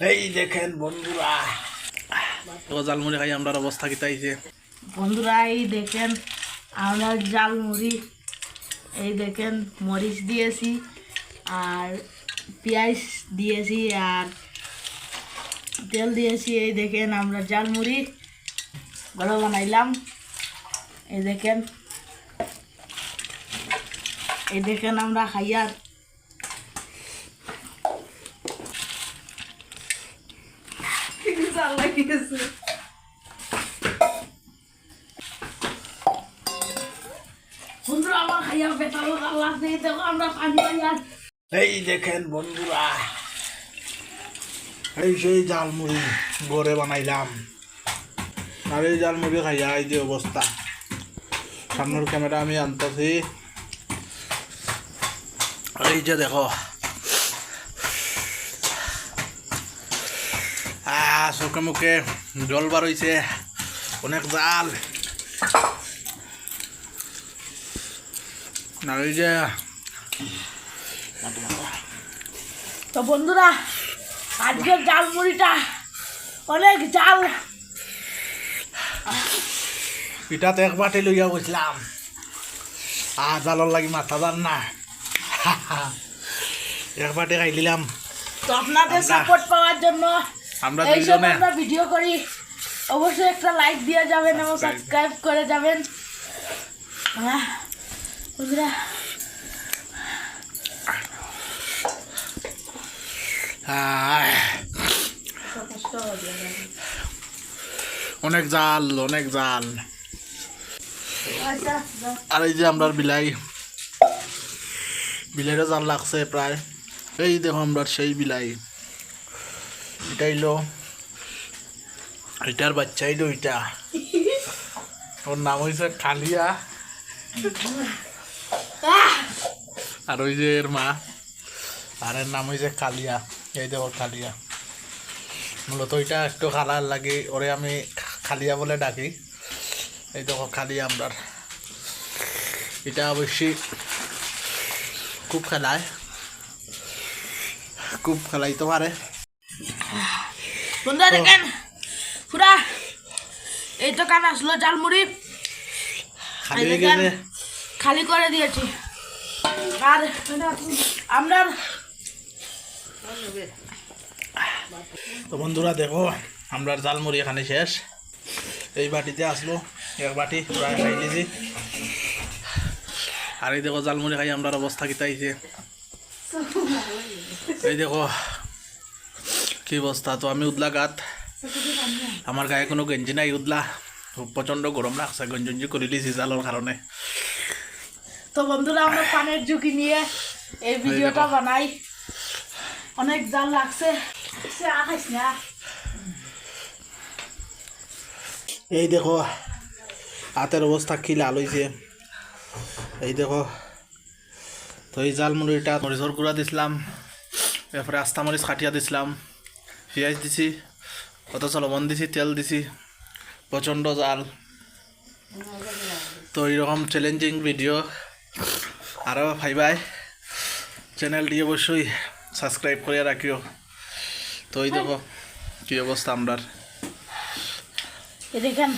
এই দেখেন বন্ধুরা। তো জালমুড়ি খাই আমরা অবস্থা কিতাইছে বন্ধুরা এই দেখেন আমরা জাল মুড়ি এই দেখেন মরিচ দিয়েছি আর পেঁয়াজ দিয়েছি আর তেল দিয়েছি। এই দেখেন আমরা জাল মুড়ি বড় বানাইলাম। এই দেখেন এই দেখেন আমরা খাইয়ার জাল লাগিয়েছে বন্ধুরা এই দেখেন বন্ধুরা, এই সেই জালমুড়ি গড়ে বানাইলাম। আর এই জালমুড়ি খাইয়া এই যে অবস্থা। সামনের ক্যামেরা আমি আনতেছি। এই যে দেখো চোখে মুখে জল বার হইছে। অনেক জাল। আর যে তো বন্ধুরা আজকের জাল মুড়িটা অনেক জাল পিঠাতে এক বাটি লইয়া বসলাম। আহ জালর লাগি মাথা যান না। এক বাটি খাই দিলাম। তো আপনাদের সাপোর্ট পাওয়ার জন্য আমরা দুজনে আমরা ভিডিও করি। অবশ্যই একটা লাইক দিয়ে যাবেন এবং সাবস্ক্রাইব করে যাবেন। বন্ধুরা। অনেক জাল অনেক জাল। আচ্ছা আর এই যে আমরা বিলাই। বিলাইরও জাল লাগছে প্রায়। এই দেখো আমরা সেই বিলাই। এটা হইল এটার বাচ্চাই দুইটা ওর নাম হয়েছে কালিয়া আর ওই যে এর মা। আর এর নাম হয়েছে কালিয়া এই দেখো কালিয়া মূলত ওইটা একটু খালার লাগে। ওরে আমি খালিয়া বলে ডাকি। এই দেখো খালিয়া আমরা এটা অবশ্যই খুব খেলায়। খুব খেলাইতে পারে। বন্ধুরা দেখেন পুরা এই তো কান আসলো? জালমুড়ি? খালি করে দিয়েছি? আর আমরা তো বন্ধুরা দেখো আমরা জালমুড়ি এখানে শেষ। এই বাটিতে আসলো এক বাটি প্রায় খাই নিয়েছি আর এই দেখো জালমুড়ি খাই আমরা অবস্থা কিতাইছে এই দেখো কি অবস্থা? তো আমি উদলা গাত। আমার গায়ে কোনো গেঞ্জি নাই উদলা। প্রচণ্ড গরম লাগছে গঞ্জঞ্জি করে দিয়েছি জালের কারণে তো বন্ধুরা আমরা পানের ঝুঁকি নিয়ে এই ভিডিওটা বানাই। অনেক জাল লাগছে। সে আখাইস না? এই দেখো হাতের অবস্থা কি লাল হয়েছে এই দেখো তো এই জাল মুড়িটা মরিচর গুঁড়া দিছিলাম এরপরে আস্তা মরিচ কাটিয়া দিছিলাম। পেঁয়াজ দিছি অথচ লবণ দিছি তেল দিছি প্রচণ্ড জাল। তো এইরকম চ্যালেঞ্জিং ভিডিও আরও ভাইবাই চ্যানেলটি অবশ্যই সাবস্ক্রাইব করে রাখিও তো এই দেখো কী অবস্থা আমরার দেখেন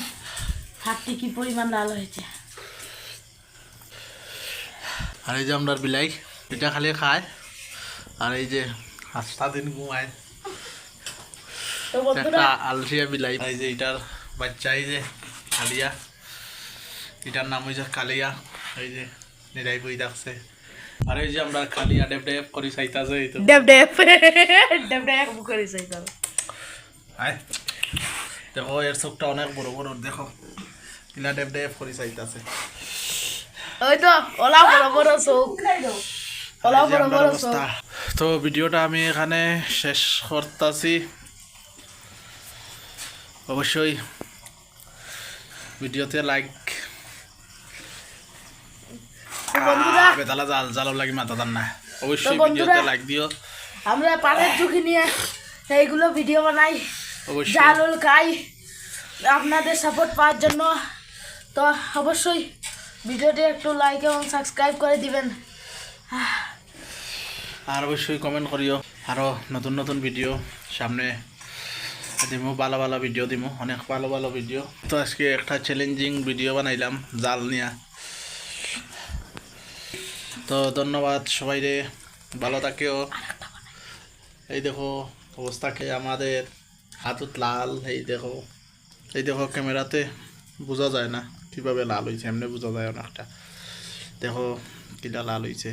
হাতটি কি পরিমাণ লাল হয়েছে আর এই যে আমরা বিলাই এটা খালি খায়। আর এই যে হাসটা দিন ঘুমায়। তো বন্ধুরা আলসিয়া বিলাই। এই যে এটার বাচ্চা এই যে কালিয়া। এটার নাম হয়েছে কালিয়া। এই যে নিরাই বই ডাকছে আর এই যে আমরা কালিয়া ডেপ ডেপ করে চাইতাছে এই তো। ডেব ডেব ডেব ডেব করেছে তো আয়। দেখো এর চোখটা অনেক বড় বড় দেখো। ইলা ডেপ ডেপ করে চাইতাছে। ওই তো ওলা বড় বড় চোখ। ওলা বড় বড় চোখ। অবস্থা। তো ভিডিওটা আমি এখানে শেষ করতেছি। অবশ্যই ভিডিওতে লাইক বেতালা জাল জালও লাগি মাথা দান না। অবশ্যই ভিডিওতে লাইক দিও। আমরা পানের ঝুঁকি নিয়ে এইগুলো ভিডিও বানাই। জালুল খাই। আপনাদের সাপোর্ট পাওয়ার জন্য। তো অবশ্যই ভিডিওটি একটু লাইক এবং সাবস্ক্রাইব করে দিবেন। আর অবশ্যই কমেন্ট করিও। আরও নতুন নতুন ভিডিও সামনে দিমু, ভালো ভালো ভিডিও দিমু, অনেক ভালো ভালো ভিডিও তো আজকে একটা চ্যালেঞ্জিং ভিডিও বানাইলাম, জাল নিয়া। তো ধন্যবাদ সবাই রে ভালো থাকেও। এই দেখো অবস্থাকে আমাদের? হাতত লাল, এই দেখো। এই দেখো ক্যামেরাতে বোঝা যায় না কীভাবে লাল হয়েছে এমনি বোঝা যায় অনেকটা। দেখো, কিটা লাল হয়েছে